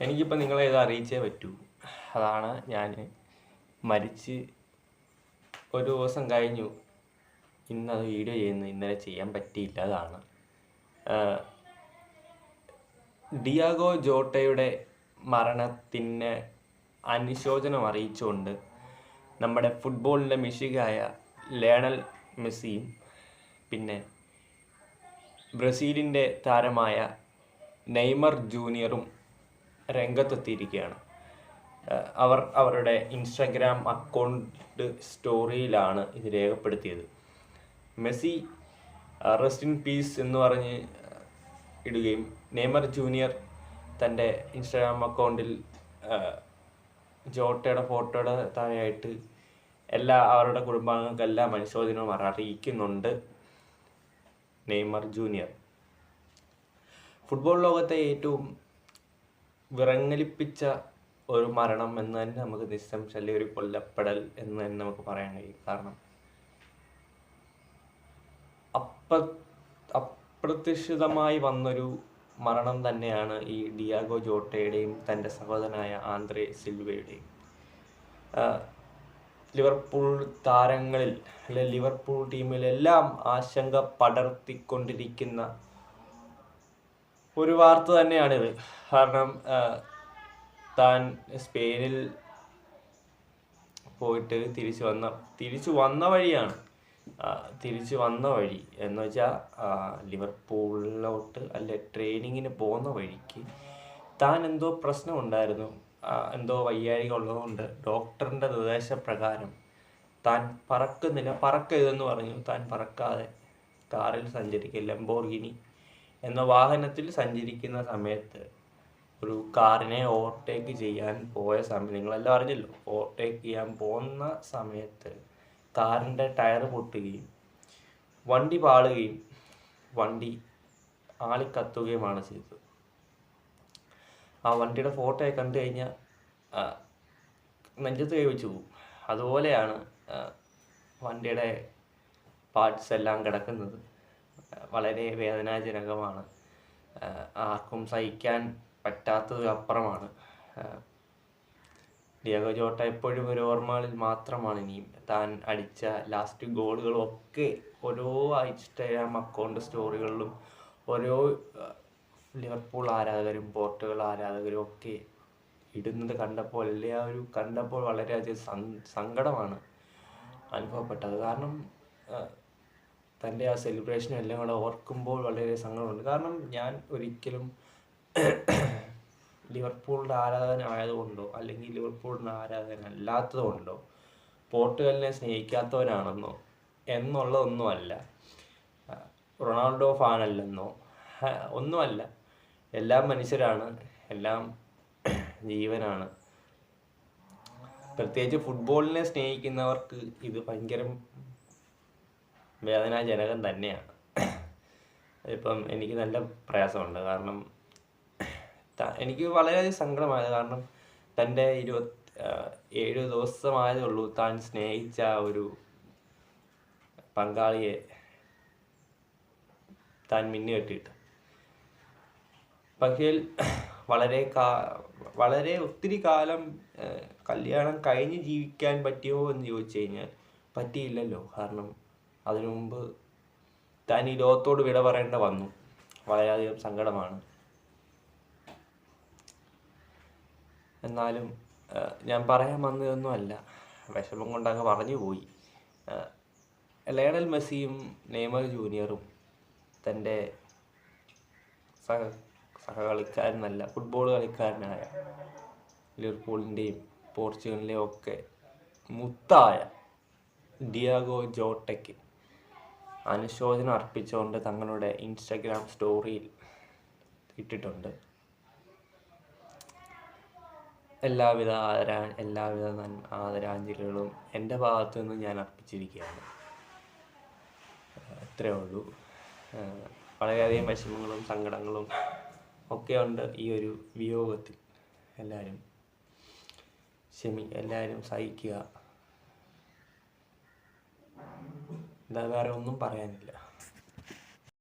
എനിക്കിപ്പോൾ നിങ്ങളെ ഇത് അറിയിച്ചേ പറ്റൂ. അതാണ് ഞാൻ മരിച്ച് ഒരു ദിവസം കഴിഞ്ഞു. ഇന്നത് വീഡിയോ ചെയ്യുന്നു ഇന്നലെ ചെയ്യാൻ പറ്റിയില്ല അതാണ് ഡിയാഗോ ജോട്ടയുടെ മരണത്തിന് അനുശോചനം അറിയിച്ചുകൊണ്ട് നമ്മുടെ ഫുട്ബോളിന്റെ മിഷികായ ലേണൽ മെസ്സിയും പിന്നെ ബ്രസീലിന്റെ താരമായ നെയ്മർ ജൂനിയറും രംഗത്തെത്തിയിരിക്കുകയാണ്. അവർ അവരുടെ ഇൻസ്റ്റാഗ്രാം അക്കൗണ്ട് സ്റ്റോറിയിലാണ് ഇത് രേഖപ്പെടുത്തിയത്. മെസ്സി റെസ്റ്റ് ഇൻ പീസ് എന്ന് പറഞ്ഞ് ഇടുകയും നെയ്മർ ജൂനിയർ തന്റെ ഇൻസ്റ്റാഗ്രാം അക്കൗണ്ടിൽ ജോട്ടയുടെ ഫോട്ടോയുടെ താഴെയായിട്ട് എല്ലാ അവരുടെ കുടുംബാംഗങ്ങൾക്കെല്ലാം അനുശോചനവും അറിയിക്കുന്നുണ്ട് നെയ്മർ ജൂനിയർ. ഫുട്ബോൾ ലോകത്തെ ഏറ്റവും വിറങ്ങലിപ്പിച്ച ഒരു മരണം എന്ന് തന്നെ നമുക്ക് നിസ്സംശല്യ ഒരു കൊല്ലപ്പെടൽ എന്ന് തന്നെ നമുക്ക് പറയാൻ കഴിയും. കാരണം അപ്പ അപ്രത്യക്ഷിതമായി വന്നൊരു മരണം തന്നെയാണ് ഈ ഡിയാഗോ ജോട്ടയുടെയും തന്റെ സഹോദരനായ ആന്ദ്രേ സിൽവയുടെയും. ലിവർപൂൾ താരങ്ങളിൽ അല്ലെ ലിവർപൂൾ ടീമിലെല്ലാം ആശങ്ക പടർത്തിക്കൊണ്ടിരിക്കുന്ന ഒരു വാർത്ത തന്നെയാണിത്. കാരണം താൻ സ്പെയിനിൽ പോയിട്ട് തിരിച്ചു വന്ന തിരിച്ചു വന്ന വഴിയാണ്. തിരിച്ചു വന്ന വഴി എന്ന് വെച്ചാൽ ലിവർപൂളിലോട്ട് അല്ലെ ട്രെയിനിങ്ങിന് പോകുന്ന വഴിക്ക് താൻ എന്തോ പ്രശ്നമുണ്ടായിരുന്നു. എന്തോ വയ്യാഴിക ഉള്ളതുകൊണ്ട് ഡോക്ടറിന്റെ നിർദ്ദേശപ്രകാരം താൻ പറക്കുന്നില്ല. പറക്കരുതെന്ന് പറഞ്ഞു. താൻ പറക്കാതെ കാറിൽ സഞ്ചരിക്കുക. ലംബോർഗിനി എന്ന വാഹനത്തിൽ സഞ്ചരിക്കുന്ന സമയത്ത് ഒരു കാറിനെ ഓവർടേക്ക് ചെയ്യാൻ പോയ സമയം നിങ്ങളെല്ലാം അറിഞ്ഞല്ലോ ഓവർടേക്ക് ചെയ്യാൻ പോകുന്ന സമയത്ത് കാറിന്റെ ടയർ പൊട്ടുകയും വണ്ടി പാളുകയും വണ്ടി ആളിക്കത്തുകയുമാണ് ചെയ്തത്. ആ വണ്ടിയുടെ ഫോട്ടോ കണ്ടു കഴിഞ്ഞാൽ നെഞ്ചത്ത് കൈ വെച്ച് പോകും അതുപോലെയാണ് വണ്ടിയുടെ പാർട്സ് എല്ലാം കിടക്കുന്നത്. വളരെ വേദനാജനകമാണ്. ആർക്കും സഹിക്കാൻ പറ്റാത്തത് അപ്പുറമാണ്. ഡിയാഗോ ജോട്ട എപ്പോഴും ഒരു ഓർമ്മകളിൽ മാത്രമാണ് ഇനിയും. താൻ അടിച്ച ലാസ്റ്റ് ഗോളുകളും ഒക്കെ ഓരോ ഇൻസ്റ്റാഗ്രാം അക്കൗണ്ട് സ്റ്റോറികളിലും ഓരോ ലിവർപൂൾ ആരാധകരും പോർട്ടുകൾ ആരാധകരും ഒക്കെ ഇടുന്നത് കണ്ടപ്പോൾ എല്ലാവരും കണ്ടപ്പോൾ വളരെയധികം സങ് സങ്കടമാണ് അനുഭവപ്പെട്ടത്. കാരണം തന്റെ ആ സെലിബ്രേഷനും എല്ലാം കൂടെ ഓർക്കുമ്പോൾ വളരെ സങ്കടമുണ്ട്. കാരണം ഞാൻ ഒരിക്കലും ലിവർപൂളിന്റെ ആരാധകനായതുകൊണ്ടോ അല്ലെങ്കിൽ ലിവർപൂളിന്റെ ആരാധന അല്ലാത്തതുകൊണ്ടോ പോർട്ടുഗലിനെ സ്നേഹിക്കാത്തവനാണെന്നോ എന്നുള്ളതൊന്നുമല്ല. റൊണാൾഡോ ഫാനല്ലെന്നോ ഒന്നുമല്ല. എല്ലാം മനുഷ്യരാണ് എല്ലാം ജീവനാണ്. പ്രത്യേകിച്ച് ഫുട്ബോളിനെ സ്നേഹിക്കുന്നവർക്ക് ഇത് ഭയങ്കര വേദനാജനകം തന്നെയാണ് ഇപ്പം എനിക്ക് നല്ല പ്രയാസമുണ്ട്. കാരണം എനിക്ക് വളരെയധികം സങ്കടമായത് കാരണം തന്റെ ഇരുപത്തി ഏഴ് ദിവസമായതേ ഉള്ളൂ താൻ സ്നേഹിച്ച ഒരു പങ്കാളിയെ താൻ മിന്നു കെട്ടിയിട്ട് പക്ഷേ വളരെ കാ വളരെ ഒത്തിരി കാലം കല്യാണം കഴിഞ്ഞ് ജീവിക്കാൻ പറ്റിയോ എന്ന് ചോദിച്ചു കഴിഞ്ഞാൽ പറ്റിയില്ലല്ലോ. കാരണം അതിനു മുമ്പ് താൻ ഈ ലോകത്തോട് വിട പറയേണ്ട വന്നു. വളരെയധികം സങ്കടമാണ്. എന്നാലും ഞാൻ പറയാൻ വന്നതൊന്നും അല്ല. വിഷമം കൊണ്ട് അങ്ങ് പറഞ്ഞു പോയി. ലയണൽ മെസ്സിയും നെയ്മർ ജൂനിയറും തന്റെ സഹ സഹകളിക്കാരനല്ല ഫുട്ബോൾ കളിക്കാരനായ ലിവർപൂളിന്റെയും പോർച്ചുഗലിന്റെയും ഒക്കെ മുത്തായ ഡിയാഗോ ജോട്ടയ്ക്ക് അനുശോചനം അർപ്പിച്ചുകൊണ്ട് തങ്ങളുടെ ഇൻസ്റ്റഗ്രാം സ്റ്റോറിയിൽ ഇട്ടിട്ടുണ്ട്. എല്ലാവിധ ആദരാ എല്ലാവിധ ആദരാഞ്ജലികളും എന്റെ ഭാഗത്തു നിന്നും ഞാൻ അർപ്പിച്ചിരിക്കുകയാണ്. അത്രേ ഉള്ളൂ. വളരെയധികം വിഷമങ്ങളും സങ്കടങ്ങളും ഒക്കെ ഉണ്ട് ഈ ഒരു വിയോഗത്തിൽ. എല്ലാവരും ക്ഷമി എല്ലാവരും സഹിക്കുക. എന്താ വേറെ ഒന്നും പറയാനില്ല.